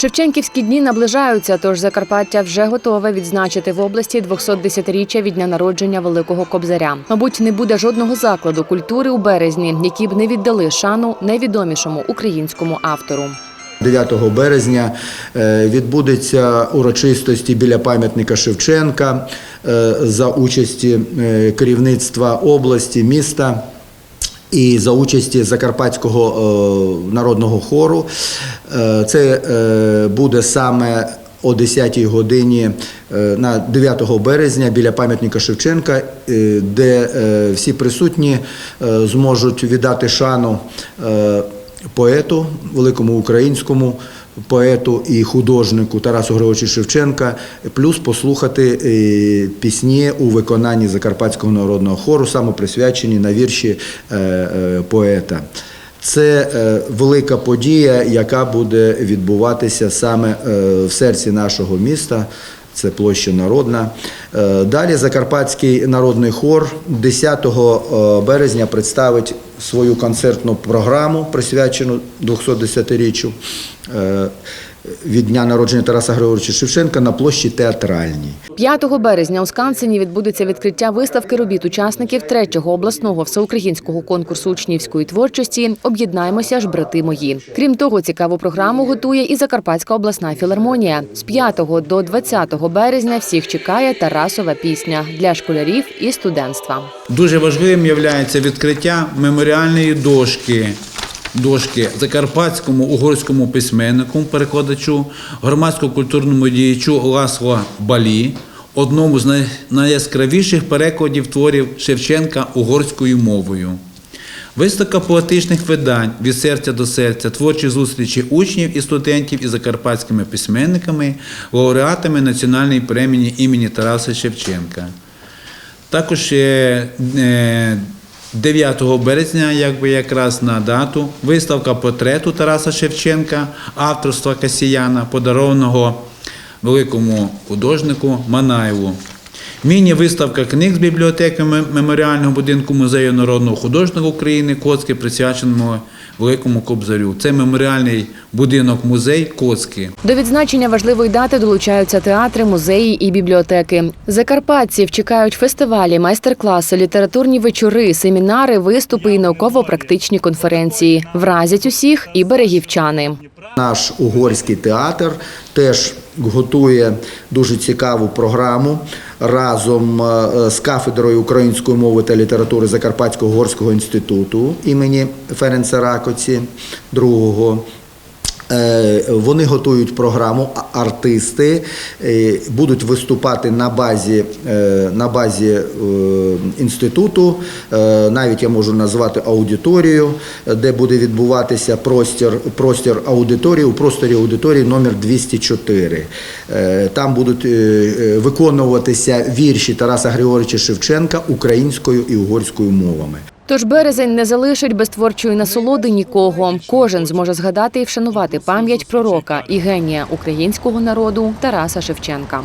Шевченківські дні наближаються, тож Закарпаття вже готове відзначити в області 210-річчя від дня народження Великого Кобзаря. Мабуть, не буде жодного закладу культури у березні, які б не віддали шану найвідомішому українському автору. 9 березня е, відбудеться урочистості біля пам'ятника Шевченка е, за участі е, керівництва області, міста. І за участі Закарпатського е, народного хору. Е, це е, буде саме о 10-й годині на 9 березня біля пам'ятника Шевченка, де всі присутні зможуть віддати шану поету, великому українському поету і художнику Тарасу Григоровичу Шевченка, плюс послухати е, пісні у виконанні Закарпатського народного хору, саме присвячені на вірші е, е, поета. Це велика подія, яка буде відбуватися саме в серці нашого міста. Це площа Народна. Е, Далі Закарпатський народний хор 10 е, березня представить свою концертну програму, присвячену 210-річчю е, від дня народження Тараса Григоровича Шевченка на площі Театральній. 5 березня у Скансені відбудеться відкриття виставки робіт учасників третього обласного всеукраїнського конкурсу учнівської творчості Об'єднаємося ж, брати мої. Крім того, цікаву програму готує і Закарпатська обласна філармонія. З 5 до 20 березня всіх чекає Тарасова пісня для школярів і студентства. Дуже важливим є відкриття меморіальної дошки. Дошки закарпатському угорському письменнику, перекладачу, громадсько-культурному діячу Ласло Балі, одному з найяскравіших перекладів творів Шевченка угорською мовою. Виставка поетичних видань від серця до серця, творчі зустрічі учнів і студентів із закарпатськими письменниками, лауреатами національної премії імені Тараса Шевченка. Також е, е, 9 березня, якби якраз на дату, виставка портрету Тараса Шевченка, авторства Касіяна, подарованого великому художнику Манаєву. Міні-виставка книг з бібліотеки меморіального будинку Музею народного художника України Коцки, присвяченому Великому Кобзарю. Це меморіальний будинок музей Коцки. До відзначення важливої дати долучаються театри, музеї і бібліотеки. Закарпатців чекають фестивалі, майстер-класи, літературні вечори, семінари, виступи і науково-практичні конференції. Вразять усіх і берегівчани. Наш угорський театр теж готує дуже цікаву програму разом е, з кафедрою української мови та літератури Закарпатського горського інституту імені Ференца Ракоці II. Е, Вони готують програму, артисти е, будуть виступати на базі, е, на базі інституту. Навіть я можу назвати аудиторію, де буде відбуватися простір, простір аудиторії у просторі аудиторії номер 204. Е, Там будуть виконуватися вірші Тараса Григоровича Шевченка українською і угорською мовами. Тож березень не залишить без творчої насолоди нікого. Кожен зможе згадати і вшанувати пам'ять пророка і генія українського народу Тараса Шевченка.